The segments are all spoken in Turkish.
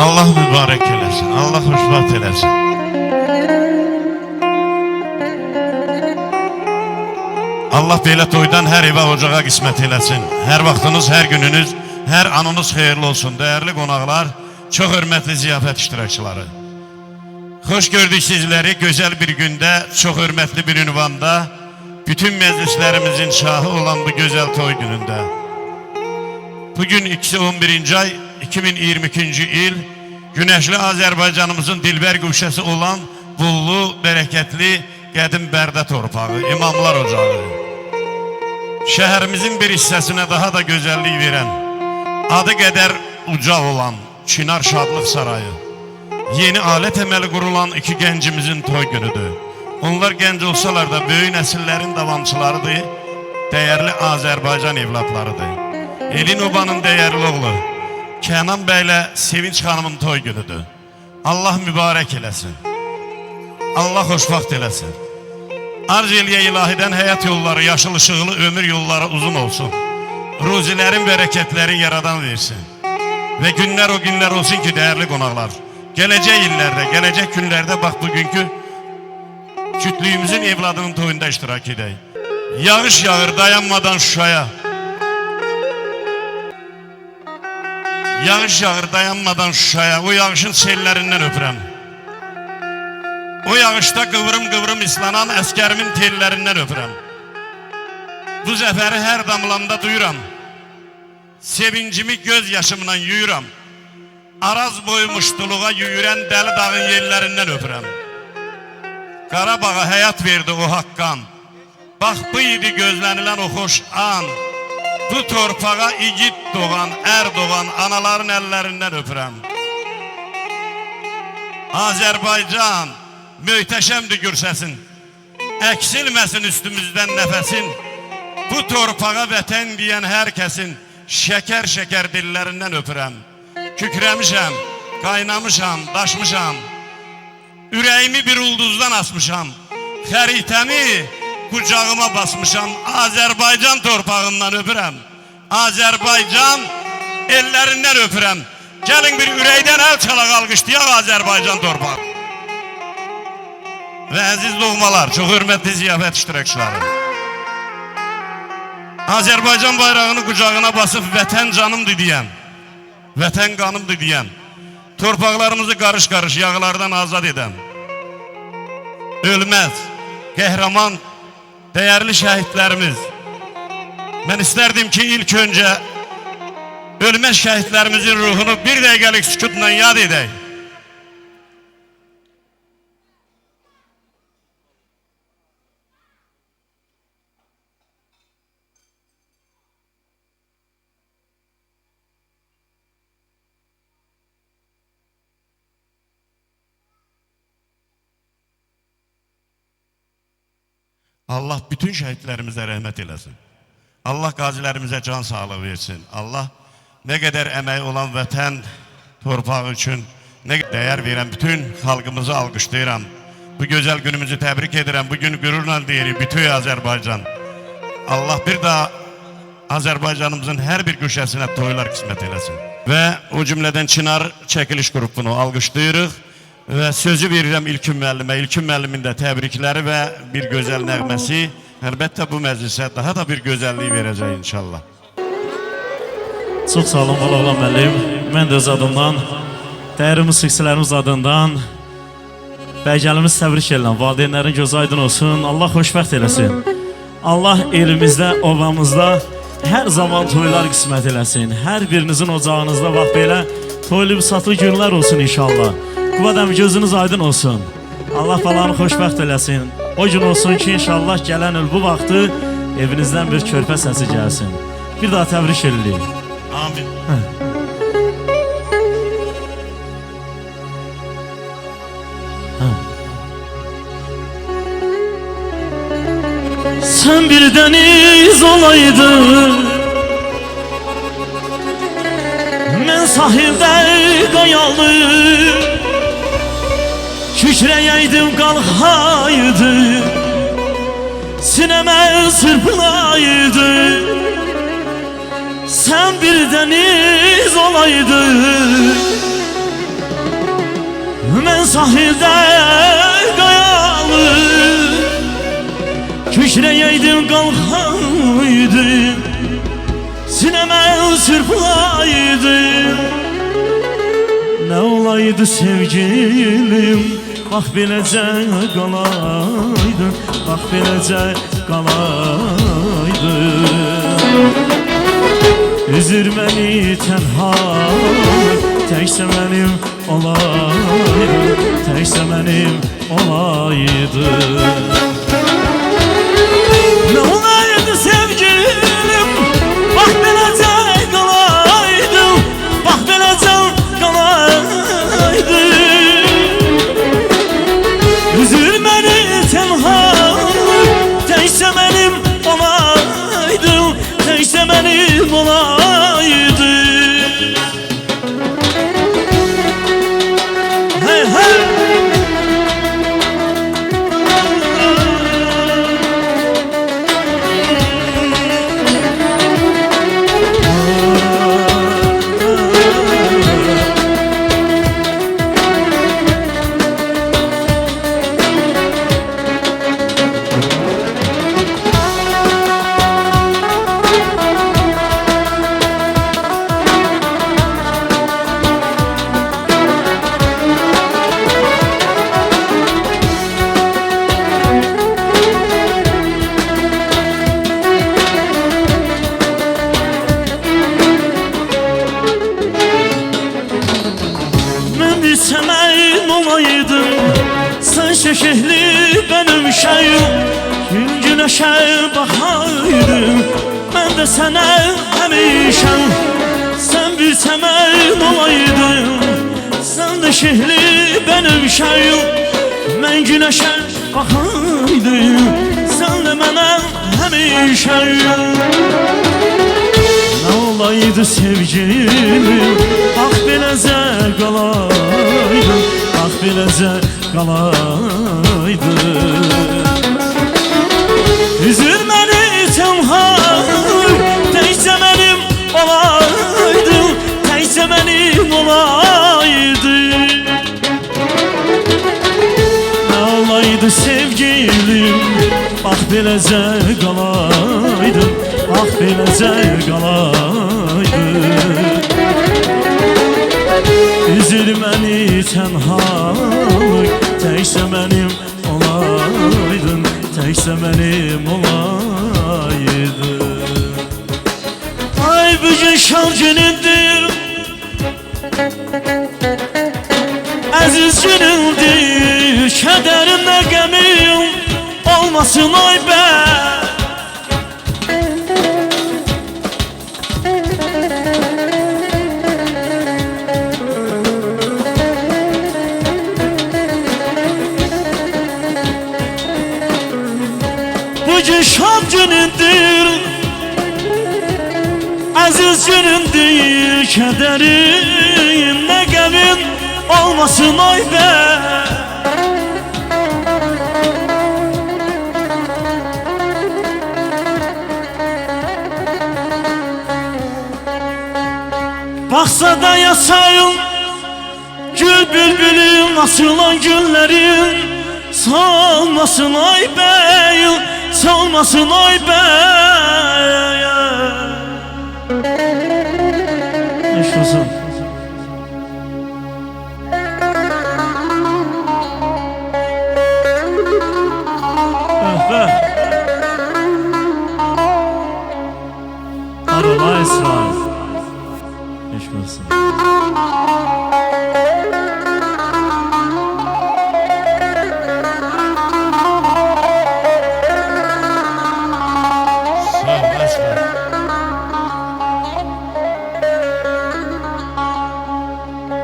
Allah mübarək eləsin. Allah xoşbəxt eləsin. Allah belə toydan hər evə ocağa qismət eləsin. Hər vaxtınız, hər gününüz, hər anınız xeyirli olsun. Dəyərli qonaqlar, çox hörmətli ziyafət iştirakçıları. Xoş gördük sizləri gözəl bir gündə, çox hörmətli bir ünvanda, bütün məclislərimizin şahı olan bu gözəl toy günündə. Bugün 2-11-ci ay 2022-ci il Güneşli Azərbaycanımızın dilbər güşəsi olan Bullu, bərəkətli, qədim Bərdə torpağı, İmamlar Ocağı. Şəhərimizin bir hissəsinə daha da gözəllik verən, adı qədər uca olan Çinar Şadlıq Sarayı. Yeni alə təməli qurulan iki gəncimizin toy günüdür. Onlar gənc olsalar da böyük nəsillərin davamçılarıdır, dəyərli Azərbaycan evlatlarıdır. Elin Obanın dəyərli oğlu Kənan bəylə Sevinç xanımın toy günüdür. Allah mübarək eləsin. Allah xoşbaxt eləsin. Arz eləyə ilahidən həyat yolları, yaşıl ışıqlı ömür yolları uzun olsun. Ruzilərin, bərəkətlərin yaradan versin. Və günlər o günlər olsun ki, dəyərli qonaqlar, gələcək illərdə, gələcək günlərdə bax bugünkü cütlüyümüzün evladının toyunda iştirak edək. Yağış yağır dayanmadan Şuşaya. Yağış yağır dayanmadan Şuşaya. O yağışın sellərindən öpürəm. O yağışda qıvrım qıvrım islanan əskərimin tellərindən öpürəm. Bu zəfəri hər damlanda duyuram. Sevincimi göz yaşımla yuyuram. Araz boyu muştuluğa yüyürən dəli dağın yerlərindən öpürəm. Qarabağa həyat verdi o haqqan. Bax bu idi gözlənilən o xoş an. Bu torpağa igid doğan, er anaların əllərindən öpürəm. Azərbaycan möhtəşəmdir gürsəsin. Əksilməsin üstümüzdən nəfəsin. Bu torpağa vətən deyən hər kəsin şəkər-şəkər dillərindən öpürəm. Kükrəmişəm, qaynamışam, daşmışam. Ürəyimi bir ulduzdan asmışam. Xəritəmi qucağıma basmışam. Azərbaycan torpağından öpürəm. Azərbaycan ellərindən öpürəm. Gəlin bir ürəkdən əl çalaq alqışlayaq Azərbaycan torpağı. Və əziz doğmalar, çox hörmətli ziyafət iştirakçıları. Azərbaycan bayrağını qucağına basıb vətən canımdır deyən, vətən qanımdır deyən, torpaqlarımızı qarış-qarış yağlardan azad edən, ölməz, qəhrəman, dəyərli şəhidlərimiz. Mən istərdim ki, ilk öncə ölməz şəhidlərimizin ruhunu bir dəqiqəlik sükutla yad edək. Allah bütün şəhidlərimizə rəhmət eləsin. Allah qazilərimizə can sağlığı versin. Allah nə qədər əməyi olan vətən torpağı üçün nə dəyər verən bütün xalqımızı alqışlayıram. Bu gözəl günümüzü təbrik edirəm. Bu gün qürurla bütün Azərbaycan. Allah bir daha Azərbaycanımızın hər bir köşəsinə toylar qismət eləsin. Və o cümlədən Çınar çəkiliş qrupunu alqışlayırıq. Və sözü verirəm İlkin müəllimə. İlkin müəllimin də təbrikləri və bir gözəl nəğməsi əlbəttə bu məclisə daha da bir gözəllik verəcək inşallah. Çox sağ olun Balaoğlan müəllim. Mən də öz adımdan, dəyərli musiqiçilərimiz adından bəygəlimiz təbrik edirəm. Valideynlərin gözü aydın olsun. Allah xoşbəxt eləsin. Allah elimizdə, ovamızda hər zaman toylar qismət eləsin. Hər birinizin ocağınızda bax belə toylu satlı günlər olsun inşallah. Quvadəm gözünüz aydın olsun. Allah falanı xoşbəxt eləsin. O gün olsun ki inşallah gələn il bu vaxtı evinizdən bir körpə səsi gəlsin. Bir daha təbrik edirik. Amin. Sen bir deniz olaydın Ben sahilde kayalı Kükreyeydim kalkaydı Sineme sırpılaydı. Sen bir deniz olaydın. Sahilde kayalı. Küşreyeydim kalkaydım Sineme sırplaydım Ne olaydı sevgilim Bak beləcə qalaydın Bak beləcə qalaydın Üzür məni tənha Təksə mənim olaydın Təksə mənim olaydın bakaydım Ben de sana hemişem Sen bir semen olaydın Sen de şehli benim şeyim Ben güneşe bakaydım Sen de bana hemişem ne olaydı sevgilim Ah beləcə qalaydın Ah beləcə qalaydın Beləcə qalaydın Ah beləcə qalaydın Üzür məni tənhalıq Təkcə mənim olaydın Təkcə mənim olaydın Ay bugün şan günündür. Əziz günümdür Kədərimlə qəmim Olmasın ay be. Bugün şan günündür. Aziz günündür Kederin ne qəmin Olmasın ay be Baksa da yasayım Gül bülbülüm açılan güllerin Solmasın ay bey Solmasın ay bey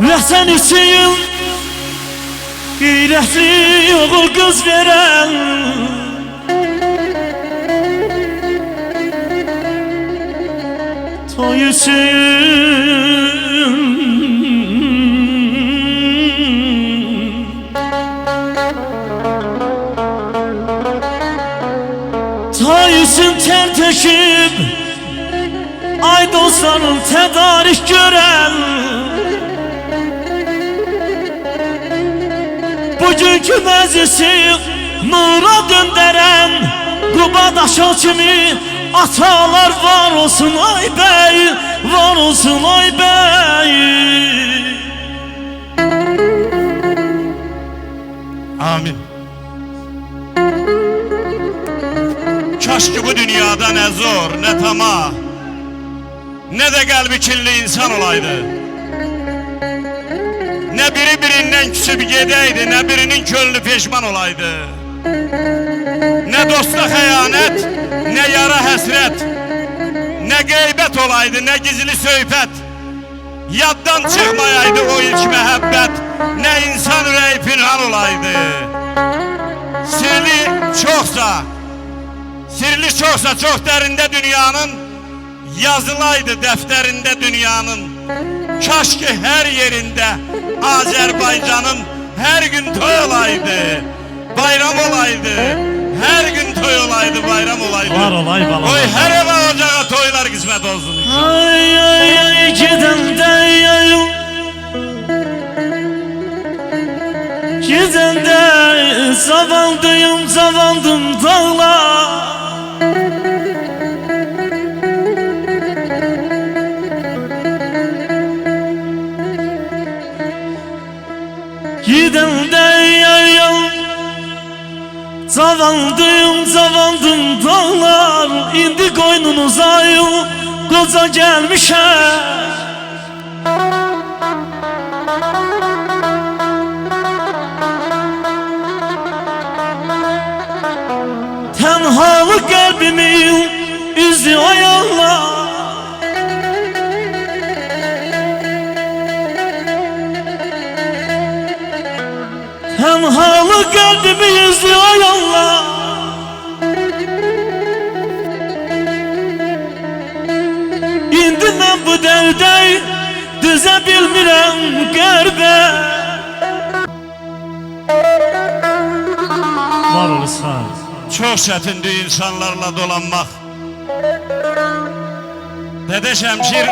Vətən üçün Qeyrətli oğul qız verən. Toy üçün Toy üçün ter töküb Ay dostlarım tedarik görən Küməzisi nura döndərən Quba daşı kimi atalar var olsun ay bəy Var olsun ay bəy Amin. Kaş bu dünyada ne zor, ne tamah, ne de kalbi kirli insan olaydı. Ne biri birinden küsüp gedeydi, ne birinin könlü peşman olaydı. Ne dosta xəyanət, ne yara həsrət, ne qeybət olaydı, ne gizli söhbət. Yaddan çıxmayaydı o ilk məhəbbət, ne insan ürəyi pinhan olaydı. Sirli çoksa, sirli çoksa çok derinde dünyanın, yazılaydı defterinde dünyanın. Kaş ki her yerinde Azerbaycan'ın her gün toy olaydı, bayram olaydı. Her gün toy olaydı, bayram olaydı. Var olay bala Oy her eve ocağa toylar kısmet olsun. Ay ay ay gidəndə ay Gidəndə zavaldıyım zavaldım dağlar Zavaldıyım zavaldım dağlar İndi koynunuza yıl Koca gelmişem Tenhalık kalbimin üzü ayağlar Tenhalık kalbimin üzü ayağlar İndi mən bu dərdə düzə bilmirəm qərbə Var olsan çetindir insanlarla dolanmak. Dede Şemşir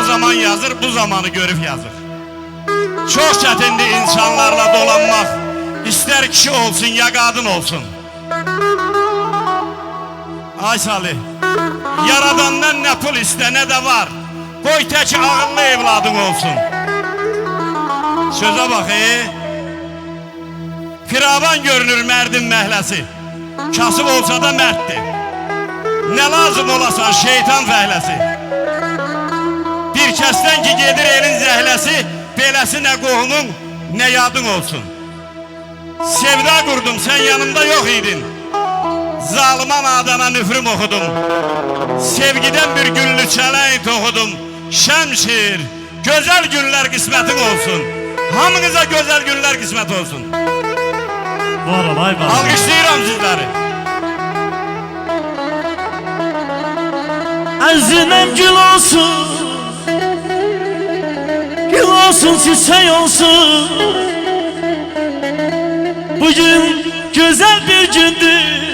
o zaman yazır, bu zamanı görüp yazır. Çok çetindir insanlarla dolanmak. İster kişi olsun ya kadın olsun. Ay Salih, yaradandan ne pul iste ne de var. Koy tek ağıllı evladın olsun. Söze bak iyi. Firavan görünür mərdin məhləsi Kasıb olsa da mərddir Nə lazım olasan şeytan fəhləsi Bir kəsdən ki gedir elin zəhləsi Beləsi nə qohumun nə yadın olsun. Sevda qurdum sən yanımda yox idin. Zalıman adana nüfrüm oxudum. Sevgidən bir güllü çələng toxudum Şəmşir Gözəl günlər qismətin olsun. Hamınıza gözəl günlər qismət olsun. Var olay bala Alkışlayıram sizleri. Əziməm gül olsun olsun çiçək olsun. Bugün güzel bir gündür